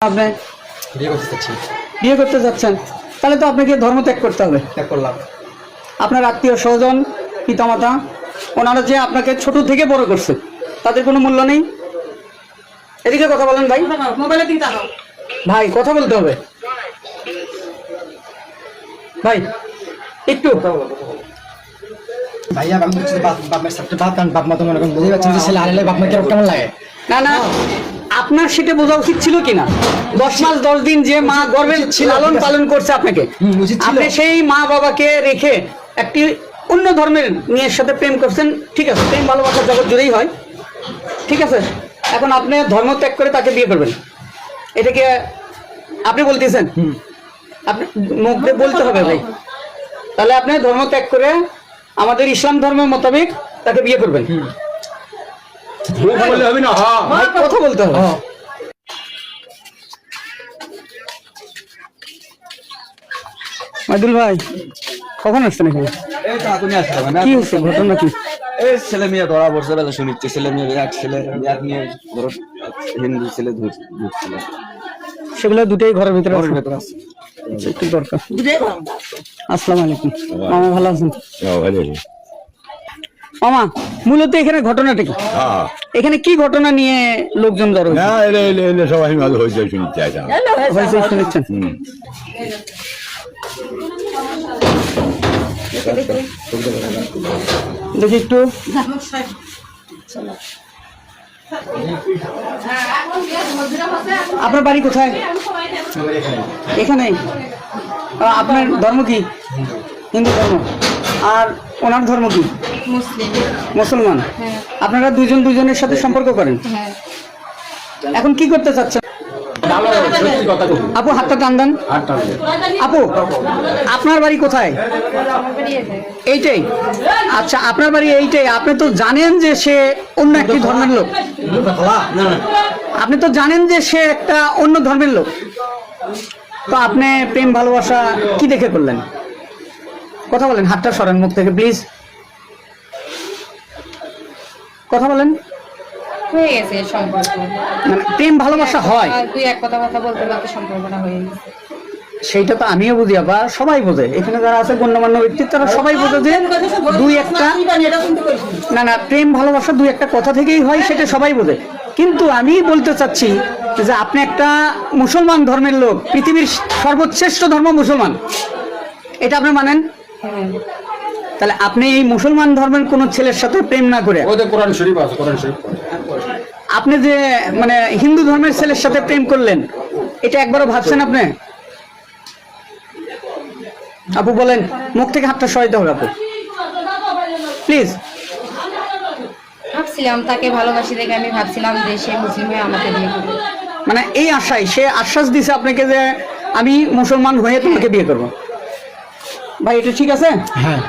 আপনি বিয়ে করতে চাচ্ছি বিয়ে করতে যাচ্ছেন। তাহলে তো আপনাকে ধর্ম ত্যাগ করতে হবে। ত্যাগ করলাম। আপনার আত্মীয় স্বজন পিতামাতা ওনারা যে আপনাকে ছোট থেকে বড় করছে তাদের কোনো মূল্য নেই? এদিকে কথা বলেন ভাই। মোবাইলে ভাই কথা বলতে হবে। ভাই একটু। ভাইয়া বাপ বাপ বাপ মা তো মনে করেন বুঝতে পারছেন যে ছেলে আড়ালে বাপ মা কেমন কেমন লাগে? না না। আপনার সেটা বোঝা উচিত ছিল কিনা? দশ মাস দশ দিন যে মা গর্বে লালন পালন করছে আপনাকে। আপনি সেই মা বাবাকে রেখে একটি অন্য ধর্মের মেয়ের সাথে প্রেম করছেন ঠিক আছে প্রেম ভালোবাসার জগৎ জুড়েই হয় ঠিক আছে এখন আপনি ধর্ম ত্যাগ করে তাকে বিয়ে করবেন। এটাকে আপনি বলতেছেন? আপনি মুখ দিয়ে বলতে হবে ভাই। তাহলে আপনি ধর্ম ত্যাগ করে আমাদের ইসলাম ধর্মের মোতাবেক তাকে বিয়ে করবেন। বললে হবে না হ্যাঁ। কথা বলতে হবে। হ্যাঁ। মাইদুল ভাই কখন আসছেন এখানে? কি হচ্ছে ঘটনা কি? এই ছেলে মেয়ে ধরা পড়ছে বেলা শুনিচ্ছে। ছেলে মেয়ে এক ছেলে এক মেয়ে ধরো হিন্দু ছেলে সেগুলো দুটোই ঘরের ভিতরে ঘরের আছে। আছে। একটু দরকার। আসসালামু আলাইকুম। মামা ভালো আছেন? মামা মূলত এখানে ঘটনাটা কি? হ্যাঁ। এখানে কি ঘটনা নিয়ে লোকজন জড়ো হয়েছে? না এলে এলে এলে সবাই ভালো হয়েছে শুনতে চাইতাম হয়েছে শুনেছেন দেখি একটু। আপনার বাড়ি কোথায়? এখানে। আপনার ধর্ম কি? হিন্দু ধর্ম। আর ওনার ধর্ম কি? মুসলমান? হ্যাঁ। আপনারা দুজন দুজনের সাথে সম্পর্ক করেন? হ্যাঁ। এখন কি করতে চাচ্ছেন? আপু হাতটা টান দেন। আপু আপনার বাড়ি কোথায়? এইটাই। আচ্ছা আপনার বাড়ি এইটাই। আপনি তো জানেন যে সে অন্য একটি ধর্মের লোক। না না আপনি তো জানেন যে সে একটা অন্য ধর্মের লোক। তো আপনি প্রেম ভালোবাসা কি দেখে করলেন? কথা বলেন হাতটা সরেন মুখ থেকে প্লিজ কথা বলেন। হয়ে গেছে সম্পর্ক। মানে প্রেম ভালোবাসা হয়। আর এক কথা কথা বলতে বলতে সম্পর্কটা হয়ে গেছে। সেইটা তো আমিও বুঝি আবার সবাই বোঝে। এখানে যারা আছে গণ্যমান্য ব্যক্তি তারা সবাই বোঝে যে দুই একটা না না প্রেম ভালোবাসা দুই একটা কথা থেকেই হয় সেটা সবাই বোঝে। কিন্তু আমি বলতে চাচ্ছি যে আপনি একটা মুসলমান ধর্মের লোক পৃথিবীর সর্বশ্রেষ্ঠ ধর্ম মুসলমান। এটা আপনি মানেন? হ্যাঁ। তাহলে আপনি এই মুসলমান ধর্মের কোন ছেলের সাথে প্রেম না করে? ওদের কোরআন শরীফ আছে কোরআন শরীফ আপনি যে মানে হিন্দু ধর্মের ছেলের সাথে প্রেম করলেন এটা একবারও ভাবছেন আপনি? আপু বলেন মুখ থেকে হাতটা সরাইতে হবে আপু। প্লিজ ভাবছিলাম তাকে ভালোবাসি দেখে আমি ভাবছিলাম যে সে মুসলিম হয়ে আমাকে বিয়ে করবে। মানে এই আশায় সে আশ্বাস দিছে আপনাকে যে আমি মুসলমান হয়ে তোমাকে বিয়ে করব। ভাই এটা ঠিক আছে? হ্যাঁ।